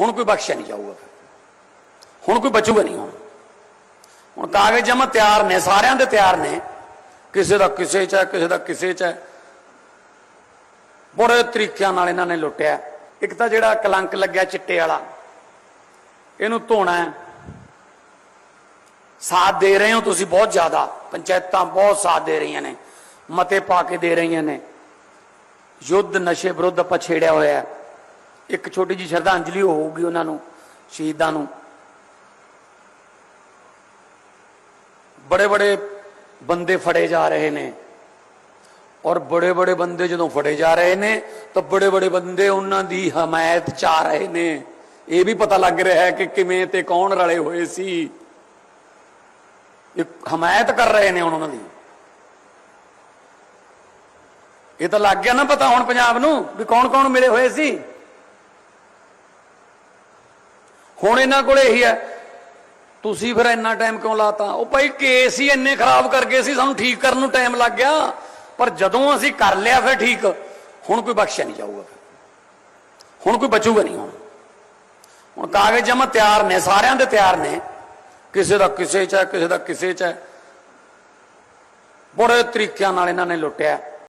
ਹੁਣ ਕੋਈ ਬਖਸ਼ਿਆ ਨਹੀਂ ਜਾਊਗਾ ਹੁਣ ਕੋਈ ਬਚੂਗਾ ਨਹੀਂ ਹੁਣ। ਹੁਣ ਕਾਗਜ਼ ਜਮਾ ਤਿਆਰ ਨੇ, ਸਾਰਿਆਂ ਦੇ ਤਿਆਰ ਨੇ। ਕਿਸੇ ਦਾ ਕਿਸੇ ਚ ਹੈ, ਕਿਸੇ ਦਾ ਕਿਸੇ ਚ ਹੈ। ਬੜੇ ਤਰੀਕਿਆਂ ਨਾਲ ਇਹਨਾਂ ਨੇ ਲੁੱਟਿਆ। ਇੱਕ ਤਾਂ ਜਿਹੜਾ ਕਲੰਕ ਲੱਗਿਆ ਚਿੱਟੇ ਵਾਲਾ, ਇਹਨੂੰ ਧੋਣਾ ਹੈ। ਸਾਥ ਦੇ ਰਹੇ ਹੋ ਤੁਸੀਂ ਬਹੁਤ ਜ਼ਿਆਦਾ। ਪੰਚਾਇਤਾਂ ਬਹੁਤ ਸਾਥ ਦੇ ਰਹੀਆਂ ਨੇ। ਮਤੇ ਪਾ ਕੇ ਦੇ ਰਹੀਆਂ ਨੇ। ਯੁੱਧ ਨਸ਼ੇ ਵਿਰੁੱਧ ਆਪਾਂ ਛੇੜਿਆ ਹੋਇਆ ਹੈ। ਇੱਕ ਛੋਟੀ ਜੀ ਸ਼ਰਧਾਂਜਲੀ ਹੋਊਗੀ ਉਹਨਾਂ ਨੂੰ, ਸ਼ਹੀਦਾਂ ਨੂੰ। ਬੜੇ ਬੜੇ ਬੰਦੇ ਫੜੇ ਜਾ ਰਹੇ ਨੇ। ਔਰ ਬੜੇ ਬੜੇ ਬੰਦੇ ਜਦੋਂ ਫੜੇ ਜਾ ਰਹੇ ਨੇ, ਤਾਂ ਬੜੇ ਬੜੇ ਬੰਦੇ ਉਹਨਾਂ ਦੀ ਹਮਾਇਤ ਚ ਰਹੇ ਨੇ। ਇਹ ਵੀ ਪਤਾ ਲੱਗ ਰਿਹਾ ਹੈ ਕਿ ਕਿਵੇਂ ਤੇ ਕੌਣ ਰਲੇ ਹੋਏ ਸੀ। ਹਮਾਇਤ ਕਰ ਰਹੇ ਨੇ ਹੁਣ ਉਹਨਾਂ ਦੀ। ਇਹ ਤਾਂ ਲੱਗ ਗਿਆ ਨਾ ਪਤਾ ਹੁਣ ਪੰਜਾਬ ਨੂੰ ਵੀ ਕੌਣ ਕੌਣ ਮਿਲੇ ਹੋਏ ਸੀ। ਹੁਣ ਇਹਨਾਂ ਕੋਲ ਇਹੀ ਹੈ। ਤੁਸੀਂ ਫਿਰ ਇੰਨਾ ਟਾਈਮ ਕਿਉਂ ਲਾਤਾ? ਉਹ ਭਾਈ ਕੇਸ ਹੀ ਇੰਨੇ ਖਰਾਬ ਕਰ ਗਏ ਸੀ, ਸਾਨੂੰ ਠੀਕ ਕਰਨ ਨੂੰ ਟਾਈਮ ਲੱਗ ਗਿਆ। ਪਰ ਜਦੋਂ ਅਸੀਂ ਕਰ ਲਿਆ ਫਿਰ ਠੀਕ, ਹੁਣ ਕੋਈ ਬਖਸ਼ਿਆ ਨਹੀਂ ਜਾਊਗਾ ਫਿਰ। ਹੁਣ ਕੋਈ ਬਚੂਗਾ ਨਹੀਂ ਹੁਣ। ਹੁਣ ਕਾਗਜ਼ ਜਮਾ ਤਿਆਰ ਨੇ, ਸਾਰਿਆਂ ਦੇ ਤਿਆਰ ਨੇ। ਕਿਸੇ ਦਾ ਕਿਸੇ ਚ ਹੈ, ਕਿਸੇ ਦਾ ਕਿਸੇ ਚ ਹੈ। ਬੜੇ ਤਰੀਕਿਆਂ ਨਾਲ ਇਹਨਾਂ ਨੇ ਲੁੱਟਿਆ।